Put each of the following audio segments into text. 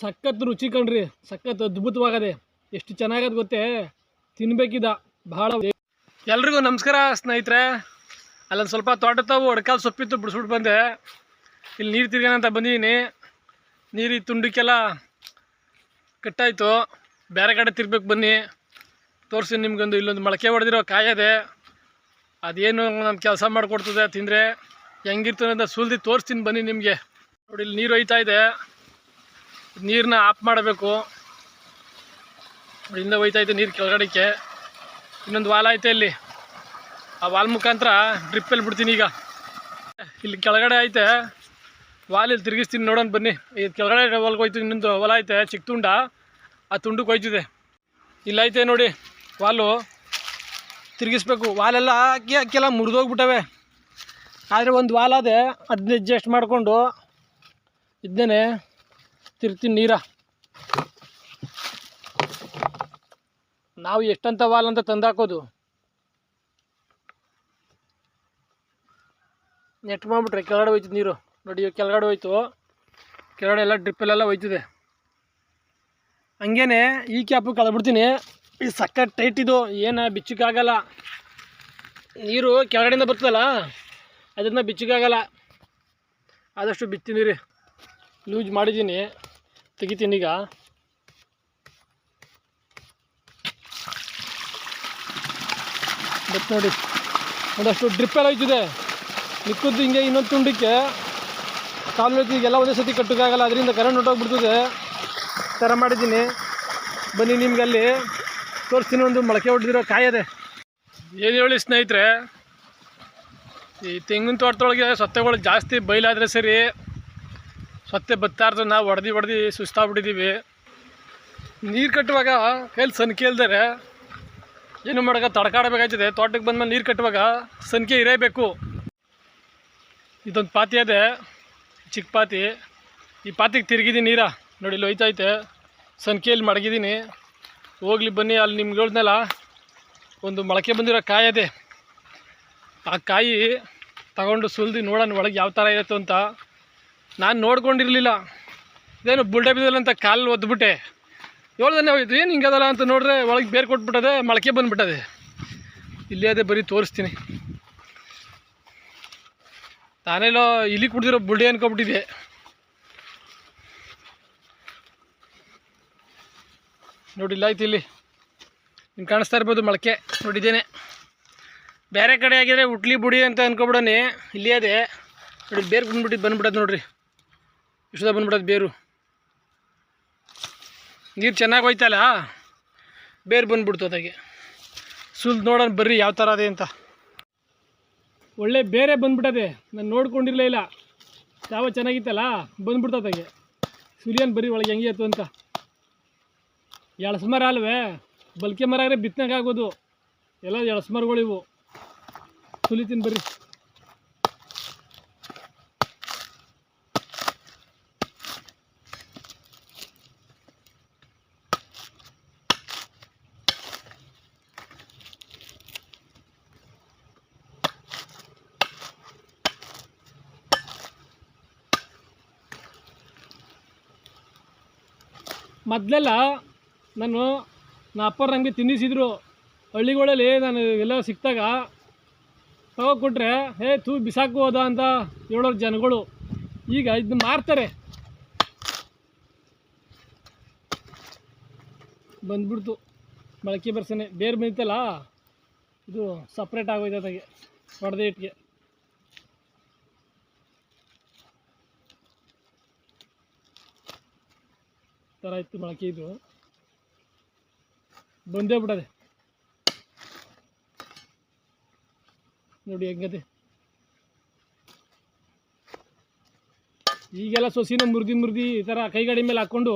ಸಖತ್ ರುಚಿ ಕಣ್ರಿ, ಸಖತ್ ಅದ್ಭುತವಾಗದೆ. ಎಷ್ಟು ಚೆನ್ನಾಗದ ಗೊತ್ತೇ? ತಿನ್ಬೇಕಿದ, ಬಹಳ ಎಲ್ರಿಗೂ ನಮಸ್ಕಾರ ಸ್ನೇಹಿತರೆ. ಅಲ್ಲೊಂದು ಸ್ವಲ್ಪ ತೋಟ ತಾವು ಒಡಕಾಲ್ ಸೊಪ್ಪಿತ್ತು ಬಿಡಿಸ್ಬಿಟ್ಟು ಬಂದೆ. ಇಲ್ಲಿ ನೀರು ತಿರ್ಗೋಣ ಅಂತ ಬಂದಿದ್ದೀನಿ ನೀರು ತುಂಡಕ್ಕೆಲ್ಲ ಕಟ್ಟಾಯಿತು. ಬೇರೆ ಕಡೆ ತಿರ್ಬೇಕು ಬನ್ನಿ. ತೋರಿಸಿ ನಿಮ್ಗೊಂದು ಇಲ್ಲೊಂದು ಮೊಳಕೆ ಹೊಡೆದಿರೋ ಕಾಯದೆ ಅದೇನು ನಮ್ಮ ಕೆಲಸ ಮಾಡಿಕೊಡ್ತದೆ ತಿಂದರೆ. ಹೆಂಗಿರ್ತದೆ ಅಂತ ಸುಲ್ದಿ ತೋರಿಸ್ತೀನಿ ಬನ್ನಿ ನಿಮಗೆ. ನೋಡಿ, ಇಲ್ಲಿ ನೀರು ಒಯ್ತಾ ಇದೆ. ನೀರನ್ನ ಆಫ್ ಮಾಡಬೇಕು. ಹೋಯ್ತಾ ಇದೆ ನೀರು ಕೆಳಗಡೆಗೆ ಇನ್ನೊಂದು ವಾಲ್ ಐತೆ ಇಲ್ಲಿ? ಆ ವಾಲ್ ಮುಖಾಂತರ ಡ್ರಿಪ್ಪಲ್ಲಿ ಬಿಡ್ತೀನಿ ಈಗ. ಇಲ್ಲಿ ಕೆಳಗಡೆ ಐತೆ. ವಾಲ್ ಇಲ್ಲಿ ತಿರುಗಿಸ್ತೀನಿ ನೋಡೋಣ ಬನ್ನಿ. ಇದು ಕೆಳಗಡೆ ಹೊಲ್ಗೆ ಹೋಯ್ತು, ಇನ್ನೊಂದು ಹೊಲ ಐತೆ ಚಿಕ್ಕ ತುಂಡ. ಆ ತುಂಡಕ್ಕೆ ಹೋಯ್ತಿದೆ. ಇಲ್ಲೈತೆ ನೋಡಿ ವಾಲು. ತಿರುಗಿಸ್ಬೇಕು. ವಾಲೆಲ್ಲ ಹಾಕಿ ಹಾಕಿಲ್ಲ ಮುರಿದೋಗ್ಬಿಟ್ಟವೆ. ಆದರೆ ಒಂದು ವಾಲ್ ಅದೇ. ಅದನ್ನ ಅಡ್ಜಸ್ಟ್ ಮಾಡಿಕೊಂಡು ಇದನ್ನೇ. ತಿರ್ತೀನಿ ನೀರ. ನಾವು ಎಷ್ಟಂತ ವಾಲ್ ಅಂತ ತಂದಾಕೋದು. ನೆಟ್ ಮಾಡ್ಬಿಟ್ರೆ ಕೆಳಗಡೆ ಹೋಯ್ತದೆ ನೀರು. ನೋಡಿ ಕೆಳಗಡೆ ಹೋಯ್ತು. ಕೆಳಗಡೆ ಎಲ್ಲ ಡ್ರಿಪ್ಪಲ್ಲೆಲ್ಲ ಹೋಯ್ತದೆ. ಹಂಗೇನೆ ಈ ಕ್ಯಾಪು ಕಳೆದ್ಬಿಡ್ತೀನಿ. ಈ ಸಕ್ಕ ಟೈಟ್ ಇದು. ಏನು ಬಿಚ್ಚಕ್ಕಾಗಲ್ಲ. ನೀರು ಕೆಳಗಡೆಯಿಂದ ಬರ್ತದಲ್ಲ, ಅದನ್ನ ಬಿಚ್ಚಕ್ಕಾಗಲ್ಲ. ಆದಷ್ಟು ಬಿತ್ತೀನಿ ರೀ ಲೂಸ್ ಮಾಡಿದ್ದೀನಿ. ತೆಗಿತೀನಿ ಈಗ. ಬಟ್ ನೋಡಿ ಒಂದಷ್ಟು ಡ್ರಿಪ್ ಎಲ್ಲ ಹೋಯ್ತಿದೆ ಮಿಕ್ಕದ್ದು ಹಿಂಗೆ ಇನ್ನೊಂದು ತುಂಡಕ್ಕೆ ಕಾಲು ಈಗೆಲ್ಲ ಒಂದೇ ಸತಿ ಕಟ್ಟೋಕ್ಕಾಗಲ್ಲ, ಅದರಿಂದ ಕರೆಂಟ್ ಹೊಟ್ಟೋಗ್ಬಿಡ್ತದೆ ಬಿಡ್ತದೆ ಥರ ಮಾಡಿದ್ದೀನಿ. ಬನ್ನಿ ನಿಮ್ಗೆ ಅಲ್ಲಿ ತೋರಿಸ್ತೀನಿ, ಒಂದು ಮೊಳಕೆ ಹೊಡೆದಿರೋ ಕಾಯದೆ ಏನು ಹೇಳಿ ಸ್ನೇಹಿತರೆ, ಈ ತೆಂಗಿನ ತೋಟದೊಳಗೆ ಸೊತ್ತೆಗಳು ಜಾಸ್ತಿ ಬೈಲಾದರೆ ಸರಿ ಸೊತ್ತೆ ಬತ್ತಾರ್ದು ನಾವು ಹೊಡೆದು ಹೊಡೆದು ಸುಸ್ತಾಗ್ಬಿಟ್ಟಿದ್ದೀವಿ. ನೀರು ಕಟ್ಟುವಾಗ ಕೈಲಿ ಸನ್ಕೆ ಏನು ಮಾಡೋಕೆ ತಡ್ಕಾಡಬೇಕಾಯ್ತದೆ. ತೋಟಕ್ಕೆ ಬಂದ್ಮೇಲೆ ನೀರು ಕಟ್ಟುವಾಗ ಸನ್ಕೆ ಇರೇಬೇಕು. ಇದೊಂದು ಪಾತಿ ಅದೇ ಚಿಕ್ಕ ಪಾತಿ. ಈ ಪಾತಿಗೆ ತಿರುಗಿದ್ದೀನಿ ನೀರ. ನೋಡಿ ಇಲ್ಲಿ ಹೋಯ್ತೈತೆ ಸನ್ಕೆಯಲ್ಲಿ ಮಡಗಿದ್ದೀನಿ ಹೋಗ್ಲಿ ಬನ್ನಿ, ಅಲ್ಲಿ ನಿಮ್ಗೆ ಹೇಳ್ದಲ್ಲ ಒಂದು ಮೊಳಕೆ ಬಂದಿರೋ ಕಾಯಿ ಅದೇ. ಆ ಕಾಯಿ ತಗೊಂಡು ಸುಲ್ದು ನೋಡೋಣ ಒಳಗೆ ಯಾವ ಥರ ಇರುತ್ತೋ ಅಂತ. ನಾನು ನೋಡ್ಕೊಂಡಿರಲಿಲ್ಲ. ಇದೇನು ಬುಲ್ಡೆ ಬಿದ್ದಲ್ಲ ಅಂತ ಕಾಲು ಒದ್ಬಿಟ್ಟೆ. ಹೇಳ್ದನೆ ಹೋಯ್ತು ಏನು ಹಿಂಗದಲ್ಲ ಅಂತ ನೋಡಿದ್ರೆ ಒಳಗೆ ಬೇರೆ ಕೊಟ್ಬಿಟ್ಟದೆ, ಮೊಳಕೆ ಬಂದುಬಿಟ್ಟದೆ. ಇಲ್ಲೇ ಅದೇ ಬರೀ ತೋರಿಸ್ತೀನಿ. ತಾನೇಲೋ ಇಲ್ಲಿ ಕುಡಿದಿರೋ ಬುಲ್ಡೆ ಅನ್ಕೊಬಿಟ್ಟಿದೆ ನೋಡಿ ಇಲ್ಲ ಆಯ್ತು ಇಲ್ಲಿ. ನಿಮ್ಗೆ ಕಾಣಿಸ್ತಾ ಇರ್ಬೋದು ಮೊಳಕೆ. ನೋಡಿದ್ದೇನೆ. ಬೇರೆ ಕಡೆ ಆಗಿದ್ರೆ ಉಟ್ಲಿ ಬುಡಿ ಅಂತ ಅನ್ಕೊಬಿಡೋಣ ಇಲ್ಲಿ ಅದೇ. ನೋಡಿ, ಬೇರು ಬಂದ್ಬಿಟ್ಟು ಬಂದ್ಬಿಡೋದು ನೋಡ್ರಿ. ಇಷ್ಟದ ಬಂದ್ಬಿಡೋದು ಬೇರು. ನೀರು ಚೆನ್ನಾಗಿ ಹೋಯ್ತಲ್ಲ? ಬೇರು ಬಂದ್ಬಿಡ್ತು ಅದಾಗೆ ಸುಲ್ ನೋಡೋಣ ಬರ್ರಿ ಯಾವ ಥರ ಅದೇ ಅಂತ. ಒಳ್ಳೆ ಬೇರೆ ಬಂದ್ಬಿಟ್ಟದೆ. ನಾನು ನೋಡ್ಕೊಂಡಿರಲೇ ಇಲ್ಲ. ಯಾವ ಚೆನ್ನಾಗಿತ್ತಲ್ಲ? ಬಂದ್ಬಿಡ್ತದಾಗೆ ಸುಲಿಯನ್ ಬರ್ರಿ ಒಳಗೆ ಹೆಂಗೆ ಆಯ್ತು ಅಂತ. ಎಳಸ ಅಲ್ವೇ ಬಲ್ಕೆ ಮರ ಆದರೆ ಬಿತ್ತನಾಗ ಆಗೋದು. ಎಲ್ಲ ಎಳಸ ಮರಗಳು ಇವು ಸುಲಿತೀನಿ ಬರ್ರಿ. ಮೊದಲೆಲ್ಲ ನಾನು ನಾ ಅಪ್ಪರ ನನಗೆ ತಿನ್ನಿಸಿದ್ರು. ಹಳ್ಳಿಗಳಲ್ಲಿ ನಾನು ಎಲ್ಲ ಸಿಕ್ತಾಗ ತಗೋಕೊಟ್ರೆ ಹೇ ತೂ ಬಿಸಾಕು ಹೋದ ಅಂತ ಹೇಳೋರು ಜನಗಳು. ಈಗ ಇದನ್ನ ಮಾರ್ತಾರೆ. ಬಂದ್ಬಿಡ್ತು. ಮೊಳಕೆ ಬರ್ಸನೆ. ಬೇರೆ ಬಂದಿತ್ತಲ್ಲ? ಇದು ಸಪ್ರೇಟ್ ಆಗೋಯ್ತು ಹೊಡೆದೇ ಇಟ್ಟಿಗೆ ಥರ ಇತ್ತು ಮೊಳಕೆ ಇದು. ಬಂದೇ ಬಿಡದೆ. ನೋಡಿ ಹೆಂಗದೆ. ಈಗೆಲ್ಲ ಸೊಸಿನ ಮುರಿದಿ ಮುರಿದಿ ಈ ಥರ ಕೈಗಾಡಿ ಮೇಲೆ ಹಾಕ್ಕೊಂಡು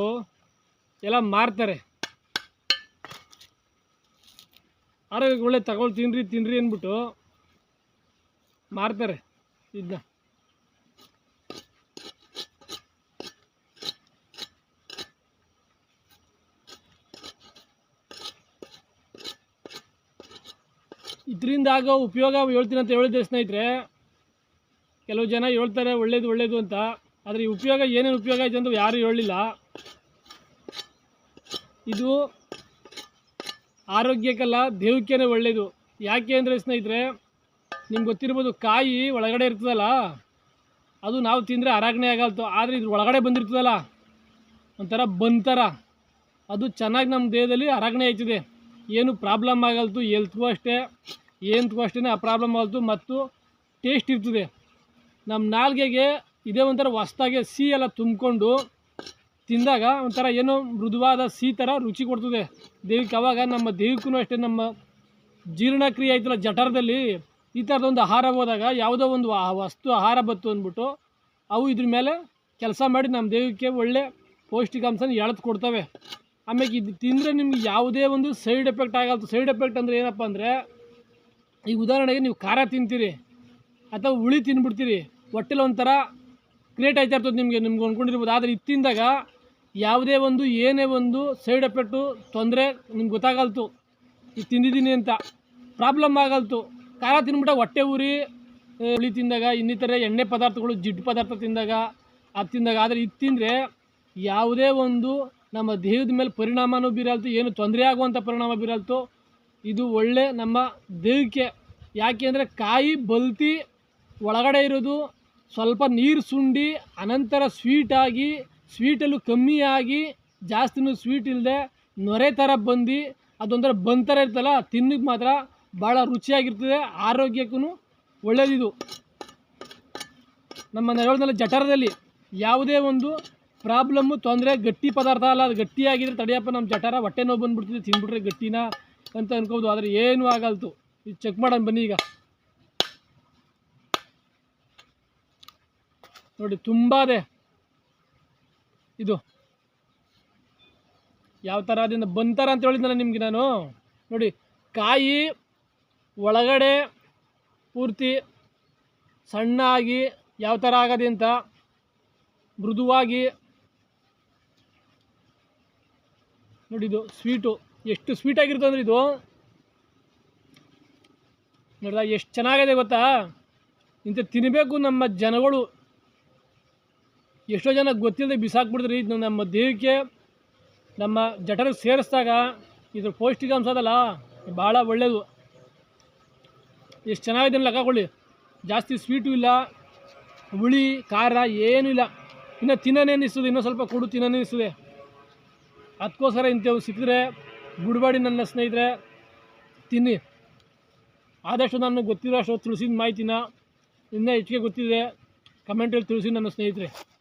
ಎಲ್ಲ ಮಾರ್ತಾರೆ. ಆರೋಗ್ಯಕ್ಕೆ ಒಳ್ಳೆ ತಗೊಳ್ಳಿ ತಿನ್ರಿ ತಿನ್ರಿ ಅಂದ್ಬಿಟ್ಟು ಮಾರ್ತಾರೆ. ಇದನ್ನ ಇದರಿಂದ ಆಗೋ ಉಪಯೋಗ ಹೇಳ್ತೀನಿ ಅಂತ ಹೇಳಿದ್ರೆ ಸ್ನೇಹಿತರೆ, ಕೆಲವು ಜನ ಹೇಳ್ತಾರೆ ಒಳ್ಳೇದು ಒಳ್ಳೇದು ಅಂತ. ಆದರೆ ಈ ಉಪಯೋಗ ಏನೇನು ಉಪಯೋಗ ಐತೆ ಅಂತ ಯಾರೂ ಹೇಳಲಿಲ್ಲ ಇದು ಆರೋಗ್ಯಕ್ಕೆಲ್ಲ ದೇಹಕ್ಕೇ ಒಳ್ಳೆಯದು ಯಾಕೆ ಅಂದರೆ ಸ್ನೇಹಿತರೆ, ನಿಮ್ಗೆ ಗೊತ್ತಿರ್ಬೋದು ಕಾಯಿ ಒಳಗಡೆ ಇರ್ತದಲ್ಲ, ಅದು ನಾವು ತಿಂದರೆ ಅರಾಗಣೆ ಆಗಲ್ತು. ಆದರೆ ಇದ್ರ ಒಳಗಡೆ ಬಂದಿರ್ತದಲ್ಲ, ಒಂಥರ ಬಂತರ. ಅದು ಚೆನ್ನಾಗಿ ನಮ್ಮ ದೇಹದಲ್ಲಿ ಅರಾಗಣೆ ಆಯ್ತದೆ. ಏನು ಪ್ರಾಬ್ಲಮ್ ಆಗಲ್ತು ಎಲ್ತ್ಗೂ ಅಷ್ಟೇ ಏನ್ಗೂ ಅಷ್ಟೇ ಆ ಪ್ರಾಬ್ಲಮ್ ಆಗಲ್ತು ಮತ್ತು ಟೇಸ್ಟ್ ಇರ್ತದೆ. ನಮ್ಮ ನಾಲ್ಗೆಗೆ ಇದೇ ಒಂಥರ ಹೊಸ್ದಾಗೆ ಸಿಹಿ ಎಲ್ಲ ತುಂಬಿಕೊಂಡು ತಿಂದಾಗ ಒಂಥರ ಏನೋ ಮೃದುವಾದ ಸಿಹಿ ಥರ ರುಚಿ ಕೊಡ್ತದೆ. ದೇಹಕ್ಕೆ ಅವಾಗ ನಮ್ಮ ದೇಹಕ್ಕೂ ಅಷ್ಟೇ, ನಮ್ಮ ಜೀರ್ಣಕ್ರಿಯೆ ಆಯ್ತಲ್ಲ ಜಠರದಲ್ಲಿ, ಈ ಥರದೊಂದು ಆಹಾರ ಹೋದಾಗ ಯಾವುದೋ ಒಂದು ವಸ್ತು ಆಹಾರ ಬತ್ತು ಅಂದ್ಬಿಟ್ಟು ಅವು ಇದ್ರ ಮೇಲೆ ಕೆಲಸ ಮಾಡಿ ನಮ್ಮ ದೇಹಕ್ಕೆ ಒಳ್ಳೆ ಪೌಷ್ಟಿಕಾಂಶನ ಎಳೆದು ಕೊಡ್ತವೆ. ಆಮೇಲೆ ಇದು ತಿಂದರೆ ನಿಮ್ಗೆ ಯಾವುದೇ ಒಂದು ಸೈಡ್ ಎಫೆಕ್ಟ್ ಆಗಲ್ಲ ಸೈಡ್ ಎಫೆಕ್ಟ್ ಅಂದರೆ ಏನಪ್ಪ ಅಂದರೆ, ಈಗ ಉದಾಹರಣೆಗೆ ನೀವು ಖಾರ ತಿಂತೀರಿ, ಅಥವಾ ಹುಳಿ ತಿಂದ್ಬಿಡ್ತೀರಿ ಹೊಟ್ಟೆಲಿ ಒಂಥರ ಕ್ರಿಯೇಟ್ ಆಯ್ತಾ ಇರ್ತದೆ ನಿಮಗೆ, ನಿಮ್ಗೆ ಅಂದ್ಕೊಂಡಿರ್ಬೋದು ಆದರೆ ಇದು ತಿಂದಾಗ ಯಾವುದೇ ಒಂದು, ಏನೇ ಒಂದು ಸೈಡ್ ಎಫೆಕ್ಟು ತೊಂದರೆ ನಿಮ್ಗೆ ಗೊತ್ತಾಗಲ್ತು. ಇದು ತಿಂದಿದ್ದೀನಿ ಅಂತ ಪ್ರಾಬ್ಲಮ್ ಆಗಲ್ತು. ಖಾರ ತಿಂದ್ಬಿಟ್ಟ ಹೊಟ್ಟೆ ಉರಿ ಹುಳಿ ತಿಂದಾಗ, ಇನ್ನಿತರೆ ಎಣ್ಣೆ ಪದಾರ್ಥಗಳು, ಜಿಡ್ಡು ಪದಾರ್ಥ ತಿಂದಾಗ, ಅದು ತಿಂದಾಗ. ಆದರೆ ಇದು ತಿಂದರೆ ಯಾವುದೇ ಒಂದು ನಮ್ಮ ದೇಹದ ಮೇಲೆ ಪರಿಣಾಮನೂ ಬೀರಲ್ತು, ಏನು ತೊಂದರೆ ಆಗುವಂಥ ಪರಿಣಾಮ ಬೀರಲ್ತು. ಇದು ಒಳ್ಳೆ ನಮ್ಮ ದೇಹಕ್ಕೆ. ಯಾಕೆ ಅಂದರೆ ಕಾಯಿ ಬಲ್ತಿ ಒಳಗಡೆ ಇರೋದು, ಸ್ವಲ್ಪ ನೀರು ಸುಂಡಿ, ಅನಂತರ ಸ್ವೀಟಾಗಿ ಸ್ವೀಟಲ್ಲೂ ಕಮ್ಮಿಯಾಗಿ ಜಾಸ್ತಿನೂ ಸ್ವೀಟ್ ಇಲ್ಲದೆ ನೊರೆ ಥರ ಬಂದು, ಅದೊಂಥರ ಬಂತರ ಥರ ಇರ್ತಲ್ಲ ತಿನ್ನಕ್ಕೆ ಮಾತ್ರ ಭಾಳ ರುಚಿಯಾಗಿರ್ತದೆ ಆರೋಗ್ಯಕ್ಕೂ ಒಳ್ಳೆಯದಿದು ನಮ್ಮ ನೆರಳಿನಲ್ಲಿ ಜಠರದಲ್ಲಿ ಯಾವುದೇ ಒಂದು ಪ್ರಾಬ್ಲಮ್ಮು ತೊಂದರೆ, ಗಟ್ಟಿ ಪದಾರ್ಥ ಅಲ್ಲ, ಅದು ಗಟ್ಟಿಯಾಗಿದ್ರೆ ತಡೆಯಪ್ಪ ನಮ್ಮ ಜಠರ ಹೊಟ್ಟೆ ನೋವು ತಿಂದು ತಿಂದ್ಬಿಟ್ರೆ ಗಟ್ಟಿನ ಅಂತ ಅನ್ಕೋಬೋದು, ಆದರೆ ಏನೂ ಆಗಲ್ತು. ಇದು ಚೆಕ್ ಮಾಡೋಣ ಬನ್ನಿ ಈಗ. ನೋಡಿ, ತುಂಬ ಇದೆ. ಇದು. ಯಾವ ಥರ ಅದರಿಂದ ಬಂತಾರ ಅಂತ ಹೇಳಿದ್ನಲ್ಲ ನಿಮಗೆ ನಾನು? ನೋಡಿ, ಕಾಯಿ ಒಳಗಡೆ ಪೂರ್ತಿ ಸಣ್ಣ ಆಗಿ ಯಾವ ಥರ ಆಗದೆ ಅಂತ ಮೃದುವಾಗಿ ನೋಡಿ ಇದು ಸ್ವೀಟು. ಎಷ್ಟು ಸ್ವೀಟ್ ಆಗಿರುತ್ತೆ ಅಂದ್ರೆ ಇದು? ನೋಡಿದ, ಎಷ್ಟು ಚೆನ್ನಾಗಿದೆ ಗೊತ್ತಾ? ಇಂಥ ತಿನ್ನಬೇಕು ನಮ್ಮ ಜನಗಳು. ಎಷ್ಟೋ ಜನ ಗೊತ್ತಿಲ್ಲದೆ ಬಿಸಾಕ್ಬಿಡ್ತಾರೆ ಇದು ನಮ್ಮ ದೇಹಕ್ಕೆ. ನಮ್ಮ ಜಠರ ಸೇರಿಸಿದಾಗ ಇದ್ರ ಪೌಷ್ಟಿಕಾಂಶ ಅದಲ್ಲ, ಭಾಳ ಒಳ್ಳೆಯದು ಎಷ್ಟು ಚೆನ್ನಾಗಿದೆ ಲೆಕ್ಕಕೊಳ್ಳಿ ಜಾಸ್ತಿ ಸ್ವೀಟು ಇಲ್ಲ, ಹುಳಿ, ಖಾರ ಏನೂ ಇಲ್ಲ. ಇನ್ನು ತಿನ್ನೋನೇ ಅನ್ನಿಸ್ತದೆ, ಇನ್ನೂ ಸ್ವಲ್ಪ ಕೊಡು ತಿನ್ನೋನೇ ಅನ್ನಿಸ್ತದೆ. ಅದಕ್ಕೋಸ್ಕರ ಇಂಥವು ಸಿಕ್ಕಿದ್ರೆ ಬಿಡಬೇಡಿ ನನ್ನ ಸ್ನೇಹಿತರೆ, ತಿನ್ನಿ. ಆದಷ್ಟು ನಾನು ಗೊತ್ತಿರೋ ಅಷ್ಟು ತಿಳಿಸಿದ ಮಾಹಿತಿನ ಇನ್ನೂ ಹೆಚ್ಚಿಗೆ ಗೊತ್ತಿದೆ. ಕಮೆಂಟಲ್ಲಿ ತಿಳಿಸಿ ನನ್ನ ಸ್ನೇಹಿತರೆ.